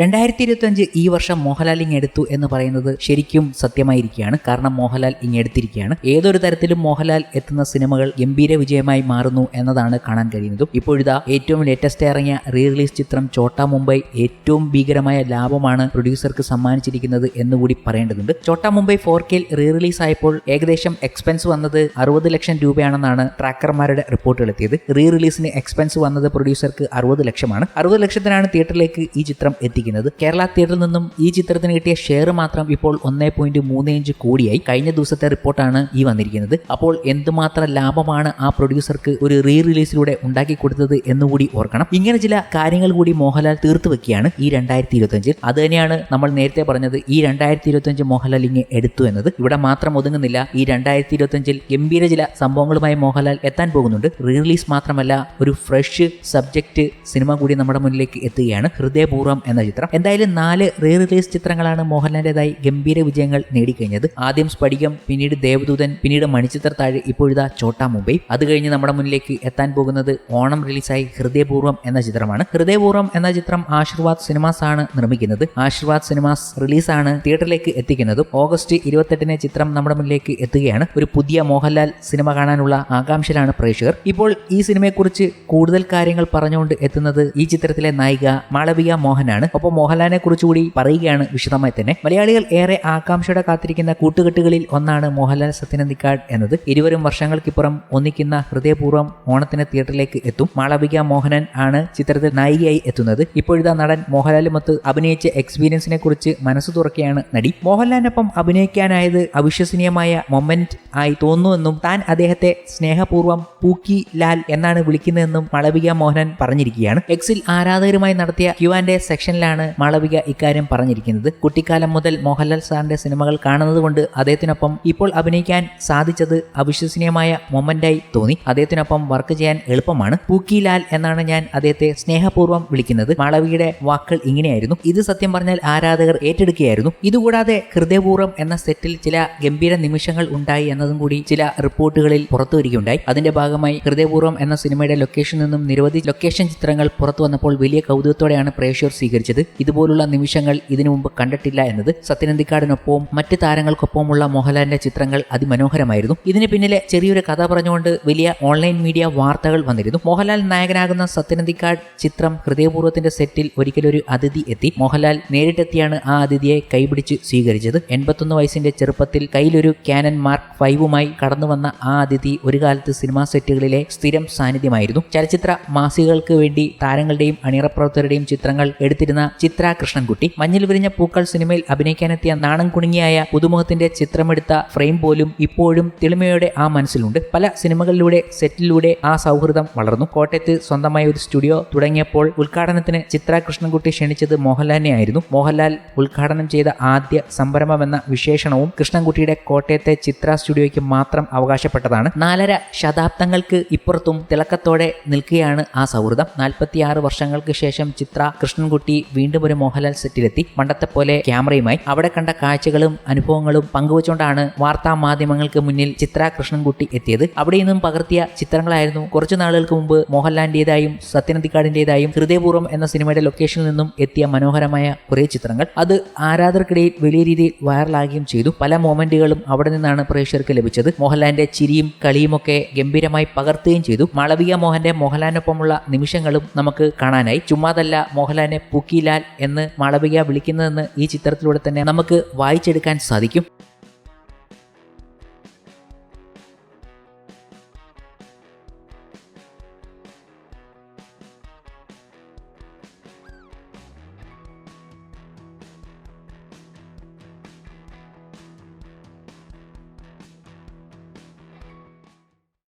രണ്ടായിരത്തി ഇരുപത്തി ഈ വർഷം മോഹൻലാൽ ഇങ്ങെടുത്തു എന്ന് പറയുന്നത് ശരിക്കും സത്യമായിരിക്കുകയാണ്. കാരണം മോഹൻലാൽ ഇങ്ങെടുത്തിരിക്കുകയാണ് ഏതൊരു തരത്തിലും മോഹൻലാൽ എത്തുന്ന സിനിമകൾ ഗംഭീര വിജയമായി മാറുന്നു എന്നതാണ് കാണാൻ കഴിയുന്നത്. ഇപ്പോഴിതാ ഏറ്റവും ലേറ്റസ്റ്റ് ഇറങ്ങിയ റീ റിലീസ് ചിത്രം ചോട്ടാ മുംബൈ ഏറ്റവും ഭീകരമായ ലാഭമാണ് പ്രൊഡ്യൂസർക്ക് സമ്മാനിച്ചിരിക്കുന്നത് എന്നുകൂടി പറയേണ്ടതുണ്ട്. ചോട്ടാ മുംബൈ ഫോർ കെയിൽ റീ റിലീസ് ആയപ്പോൾ ഏകദേശം എക്സ്പെൻസ് വന്നത് അറുപത് ലക്ഷം രൂപയാണെന്നാണ് ട്രാക്കർമാരുടെ റിപ്പോർട്ടുകൾ എത്തിയത് റീ റിലീസിന് എക്സ്പെൻസ് വന്നത് പ്രൊഡ്യൂസർക്ക് അറുപത് ലക്ഷമാണ്. അറുപത് ലക്ഷത്തിനാണ് തിയേറ്ററിലേക്ക് ഈ ചിത്രം എത്തിക്കുന്നത്. കേരള തിയേറ്ററിൽ നിന്നും ഈ ചിത്രത്തിന് കിട്ടിയ ഷെയർ മാത്രം ഇപ്പോൾ ഒന്നേ പോയിന്റ് മൂന്ന് ഇഞ്ച് കൂടിയായി. കഴിഞ്ഞ ദിവസത്തെ റിപ്പോർട്ടാണ് ഈ വന്നിരിക്കുന്നത്. അപ്പോൾ എന്തുമാത്രം ലാഭമാണ് ആ പ്രൊഡ്യൂസർക്ക് ഒരു റീ റിലീസിലൂടെ ഉണ്ടാക്കി കൊടുത്തത് എന്നുകൂടി ഓർക്കണം. ഇങ്ങനെ ചില കാര്യങ്ങൾ കൂടി മോഹൻലാൽ തീർത്തു വെക്കുകയാണ് ഈ രണ്ടായിരത്തി ഇരുപത്തഞ്ചിൽ അത് തന്നെയാണ് നമ്മൾ നേരത്തെ പറഞ്ഞത് ഈ രണ്ടായിരത്തി ഇരുപത്തഞ്ച് മോഹൻലാൽ ഇങ്ങനെ എടുത്തു എന്നത്. ഇവിടെ മാത്രം ഒതുങ്ങുന്നില്ല. ഈ രണ്ടായിരത്തി ഇരുപത്തഞ്ചിൽ ഗംഭീര ചില സംഭവങ്ങളുമായി മോഹൻലാൽ എത്താൻ പോകുന്നുണ്ട്. റീ റിലീസ് മാത്രമല്ല ഒരു ഫ്രഷ് സബ്ജക്റ്റ് സിനിമ കൂടി നമ്മുടെ മുന്നിലേക്ക് എത്തുകയാണ്. ഹൃദയപൂർവം എന്ന ചിത്രം. എന്തായാലും നാല് റീ റിലീസ് ചിത്രങ്ങളാണ് മോഹൻലാലിന്റെതായി ഗംഭീര വിജയങ്ങൾ നേടിക്കഴിഞ്ഞത്. ആദ്യം സ്ഫടികം പിന്നീട് ദേവദൂതൻ പിന്നീട് മണിച്ചിത്ര താഴ് ഇപ്പോഴിതാ ചോട്ടാ മുംബൈ. അത് കഴിഞ്ഞ് നമ്മുടെ മുന്നിലേക്ക് എത്താൻ പോകുന്നത് ഓണം റിലീസായി ഹൃദയപൂർവം എന്ന ചിത്രമാണ്. ഹൃദയപൂർവം എന്ന ചിത്രം ആശീർവാദ് സിനിമാസ് ആണ് നിർമ്മിക്കുന്നത്. ആശീർവാദ് സിനിമാസ് റിലീസാണ് തിയേറ്ററിലേക്ക് എത്തിക്കുന്നതും ഓഗസ്റ്റ് ഇരുപത്തെട്ടിന് ചിത്രം നമ്മുടെ മുന്നിലേക്ക് എത്തുകയാണ്. ഒരു പുതിയ മോഹൻലാൽ സിനിമ കാണാനുള്ള ആകാംക്ഷയിലാണ് പ്രേക്ഷകർ. ഇപ്പോൾ ഈ സിനിമയെക്കുറിച്ച് കൂടുതൽ കാര്യങ്ങൾ പറഞ്ഞുകൊണ്ട് എത്തുന്നത് ഈ ചിത്രത്തിലെ നായിക മാളവിക മോഹനാണ്. ഒപ്പം മോഹൻലാലിനെ കുറിച്ചുകൂടി പറയുകയാണ് വിശദമായി തന്നെ. മലയാളികൾ ഏറെ ആകാംക്ഷയോടെ കാത്തിരിക്കുന്ന കൂട്ടുകെട്ടുകളിൽ ഒന്നാണ് മോഹൻലാൽ സത്യനന്ദിക്കാട് എന്നത്. ഇരുവരും വർഷങ്ങൾക്കിപ്പുറം ഒന്നിക്കുന്ന ഹൃദയപൂർവം ഓണത്തിന് തിയേറ്ററിലേക്ക് എത്തും. മാളവിക മോഹനൻ ആണ് ചിത്രത്തിൽ നായികയായി എത്തുന്നത്. ഇപ്പോഴത്തെ നടൻ മോഹൻലാലുമൊത്ത് അഭിനയിച്ച എക്സ്പീരിയൻസിനെ കുറിച്ച് മനസ്സ് തുറക്കുകയാണ് നടി. മോഹൻലാലിനൊപ്പം അഭിനയിക്കാനായത് അവിശ്വസനീയമായ മൊമെന്റ് ആയി തോന്നുന്നുവെന്നും താൻ അദ്ദേഹത്തെ സ്നേഹപൂർവം പൂക്കി ലാൽ എന്നാണ് വിളിക്കുന്നതെന്നും മാളവിക മോഹനൻ പറഞ്ഞിരിക്കുകയാണ്. എക്സിൽ ആരാധകരുമായി നടത്തിയ ക്യു ആൻഡ് എ സെക്ഷനിലാണ് മാളവിക ഇക്കാര്യം പറഞ്ഞിരിക്കുന്നത്. കുട്ടിക്കാലം മുതൽ മോഹൻലാൽ സാറിന്റെ സിനിമകൾ കാണുന്നത് കൊണ്ട് അദ്ദേഹത്തിനൊപ്പം ഇപ്പോൾ അഭിനയിക്കാൻ സാധിച്ചത് അവിശ്വസനീയമായ മൊമെന്റായി തോന്നി. അദ്ദേഹത്തിനൊപ്പം വർക്ക് ചെയ്യാൻ എളുപ്പമാണ്. പൂക്കിലാൽ എന്നാണ് ഞാൻ അദ്ദേഹത്തെ സ്നേഹപൂർവം വിളിക്കുന്നത്. മാളവിയുടെ വാക്കുകൾ ഇങ്ങനെയായിരുന്നു. ഇത് സത്യം പറഞ്ഞാൽ ആരാധകർ ഏറ്റെടുക്കുകയായിരുന്നു. ഇതുകൂടാതെ ഹൃദയപൂർവം എന്ന സെറ്റിൽ ചില ഗംഭീര നിമിഷങ്ങൾ ഉണ്ടായി എന്നതും കൂടി ചില റിപ്പോർട്ടുകളിൽ പുറത്തു വരികയുണ്ടായി. അതിന്റെ ഭാഗമായി ഹൃദയപൂർവം എന്ന സിനിമയുടെ ലൊക്കേഷനിൽ നിന്നും നിരവധി ലൊക്കേഷൻ ചിത്രങ്ങൾ പുറത്തു വന്നപ്പോൾ വലിയ കൗതുകത്തോടെയാണ് പ്രേക്ഷകർ സ്വീകരിച്ചത്. ഇതുപോലുള്ള നിമിഷങ്ങൾ ഇതിനു മുമ്പ് കണ്ടിട്ടില്ല എന്നത് സത്യനന്ദിക്കാടിനൊപ്പവും മറ്റ് താരങ്ങൾക്കൊപ്പമുള്ള മോഹൻലാലിന്റെ ചിത്രങ്ങൾ അതിമനോഹരമായിരുന്നു. ഇതിന് പിന്നിലെ ചെറിയൊരു കഥ പറഞ്ഞുകൊണ്ട് വലിയ ഓൺലൈൻ മീഡിയ വാർത്തകൾ വന്നിരുന്നു. മോഹൻലാൽ നായകനാകുന്ന സത്യനന്ദിക്കാട് ചിത്രം ഹൃദയപൂർവത്തിന്റെ സെറ്റിൽ ഒരിക്കലൊരു അതിഥി എത്തി. മോഹൻലാൽ നേരിട്ടെത്തിയാണ് ആ അതിഥിയെ കൈപിടിച്ച് സ്വീകരിച്ചത്. എൺപത്തൊന്ന് വയസ്സിന്റെ ചെറുപ്പത്തിൽ കയ്യിലൊരു കാനൻ മാർക്ക് ഫൈവുമായി കടന്നു വന്ന ആ അതിഥി ഒരു കാലത്ത് സിനിമാ സെറ്റുകളിലെ സ്ഥിരം സാന്നിധ്യമായിരുന്നു. ചലച്ചിത്ര മാസികകൾക്ക് വേണ്ടി താരങ്ങളുടെയും അണിയറപ്രവർത്തകരുടെയും ചിത്രങ്ങൾ എടുത്തിരുന്ന ചിത്ര കൃഷ്ണൻകുട്ടി. മഞ്ഞിൽ വിരിഞ്ഞ പൂക്കൾ സിനിമയിൽ അഭിനയിക്കാനെത്തിയ നാണം കുണുങ്ങിയായ പുതുമുഖത്തിന്റെ ചിത്രമെടുത്ത ഫ്രെയിം പോലും ഇപ്പോഴും തെളിമയോടെ ആ മനസ്സിലുണ്ട്. പല സിനിമകളിലൂടെ സെറ്റിലൂടെ ആ സൗഹൃദം വളർന്നു. കോട്ടയത്ത് സ്വന്തമായ ഒരു സ്റ്റുഡിയോ തുടങ്ങിയപ്പോൾ ഉദ്ഘാടനത്തിന് ചിത്ര കൃഷ്ണൻകുട്ടി ക്ഷണിച്ചത് മോഹൻലാലിനെ ആയിരുന്നു. മോഹൻലാൽ ഉദ്ഘാടനം ചെയ്ത ആദ്യ സംരംഭമെന്ന വിശേഷണവും കൃഷ്ണൻകുട്ടിയുടെ കോട്ടയത്തെ ചിത്ര സ്റ്റുഡിയോയ്ക്ക് മാത്രം അവകാശപ്പെട്ടതാണ്. നാലര ശതാബ്ദങ്ങൾക്ക് ഇപ്പുറത്തും തിളക്കത്തോടെ നിൽക്കുകയാണ് ആ സൗഹൃദം. നാൽപ്പത്തിയാറ് വർഷങ്ങൾക്ക് ശേഷം ചിത്ര കൃഷ്ണൻകുട്ടി വീണ്ടും ഒരു മോഹൻലാൽ സെറ്റിലെത്തി. പണ്ടത്തെ പോലെ ക്യാമറയുമായി. അവിടെ കണ്ട കാഴ്ചകളും അനുഭവങ്ങളും പങ്കുവച്ചുകൊണ്ടാണ് വാർത്താ മാധ്യമങ്ങൾക്ക് മുന്നിൽ ചിത്ര കൃഷ്ണൻകുട്ടി എത്തിയത്. അവിടെ നിന്നും പകർത്തിയ ചിത്രങ്ങളായിരുന്നു കുറച്ചു നാളുകൾക്ക് മുമ്പ് മോഹൻലാലിന്റേതായും സത്യനന്ദിക്കാടിന്റേതായും ഹൃദയപൂർവം എന്ന സിനിമയുടെ ലൊക്കേഷനിൽ നിന്നും എത്തിയ മനോഹരമായ കുറേ ചിത്രങ്ങൾ. അത് ആരാധകർക്കിടയിൽ വലിയ രീതിയിൽ വൈറലാകുകയും ചെയ്തു. പല മൊമെന്റുകളും അവിടെ നിന്നാണ് പ്രേക്ഷകർക്ക് ലഭിച്ചത്. മോഹൻലാലിന്റെ ചിരിയും കളിയുമൊക്കെ ഗംഭീരമായി പകർത്തുകയും ചെയ്തു. മാളവിക മോഹന്റെ മോഹൻലാലിനൊപ്പമുള്ള നിമിഷങ്ങളും നമുക്ക് കാണാനായി. ചുമ്മാതല്ല മോഹൻലാലിനെ പൂക്കിലാൽ എന്ന് മാളവിക വിളിക്കുന്നതെന്ന് ഈ ചിത്രത്തിലൂടെ തന്നെ നമുക്ക് വായിച്ചെടുക്കാൻ സാധിക്കും.